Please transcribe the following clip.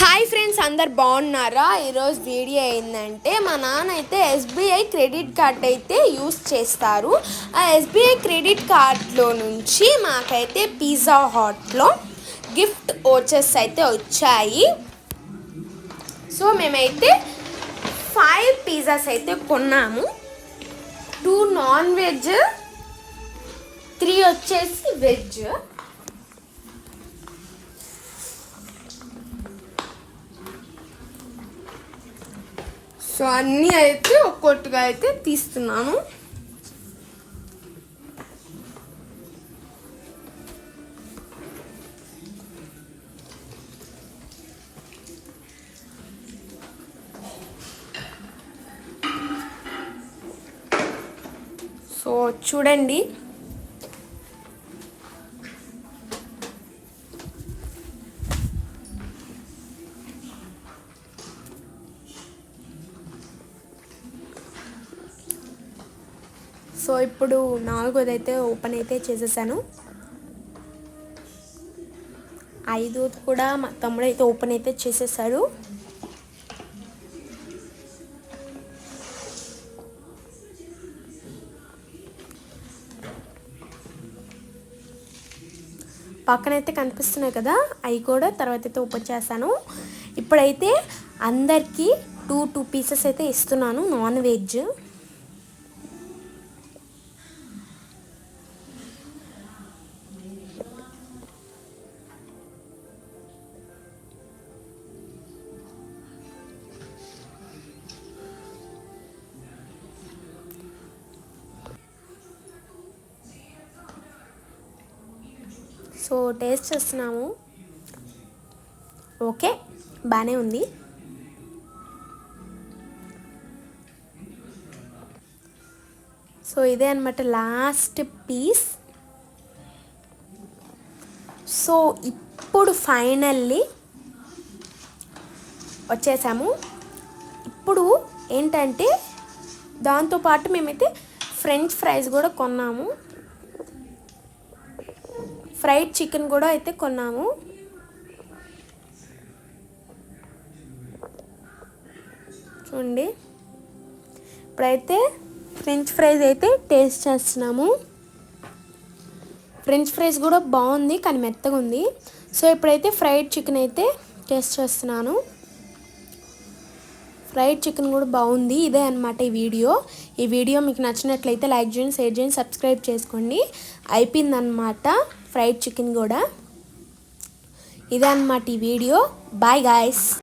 Hi friends అందరు బాగున్నారా? ఈరోజు వీడియో ఏంటంటే మా నాన్న అయితే ఎస్బీఐ క్రెడిట్ కార్డ్ అయితే యూస్ చేస్తారు. ఆ ఎస్బీఐ క్రెడిట్ కార్డ్లో నుంచి మాకైతే పిజ్జా హాట్లో గిఫ్ట్ ఓచర్స్ అయితే వచ్చాయి. సో మేమైతే ఫైవ్ పిజ్జాస్ అయితే కొన్నాము. టూ నాన్ వెజ్ త్రీ వచ్చేసి వెజ్. సో అన్నీ అయితే ఒక్కొక్కటిగా అయితే తీస్తున్నాను. సో చూడండి. సో ఇప్పుడు నాలుగోది అయితే ఓపెన్ అయితే చేసేసాను. ఐదోది కూడా మా తమ్ముడు అయితే ఓపెన్ అయితే చేసేసాడు. పక్కనైతే కనిపిస్తున్నాయి కదా అవి కూడా తర్వాత అయితే ఓపెన్ చేస్తాను. ఇప్పుడైతే అందరికీ టూ టూ పీసెస్ అయితే ఇస్తున్నాను నాన్ వెజ్. సో టేస్ట్ చేస్తున్నాము. ఓకే బాగానే ఉంది. సో ఇదే అనమాట లాస్ట్ పీస్. సో ఇప్పుడు ఫైనల్లీ వచ్చేసాము. ఇప్పుడు ఏంటంటే దాంతోపాటు మేమైతే ఫ్రెంచ్ ఫ్రైస్ కూడా కొన్నాము. ఫ్రైడ్ చికెన్ కూడా అయితే కొన్నాము. చూడండి. ఇప్పుడైతే ఫ్రెంచ్ ఫ్రైస్ అయితే టేస్ట్ చేస్తున్నాము. ఫ్రెంచ్ ఫ్రైస్ కూడా బాగుంది కానీ మెత్తగా ఉంది. సో ఇప్పుడైతే ఫ్రైడ్ చికెన్ అయితే టేస్ట్ చేస్తున్నాను. ఫ్రైడ్ చికెన్ కూడా బాగుంది ఇదే అనమాట ఈ వీడియో. ఈ వీడియో మీకు నచ్చినట్లయితే లైక్ చేయండి షేర్ చేయండి సబ్స్క్రైబ్ చేసుకోండి. అయిపోయిందనమాట ఫ్రైడ్ చికెన్ కూడా. ఇదే అనమాట ఈ వీడియో. Bye guys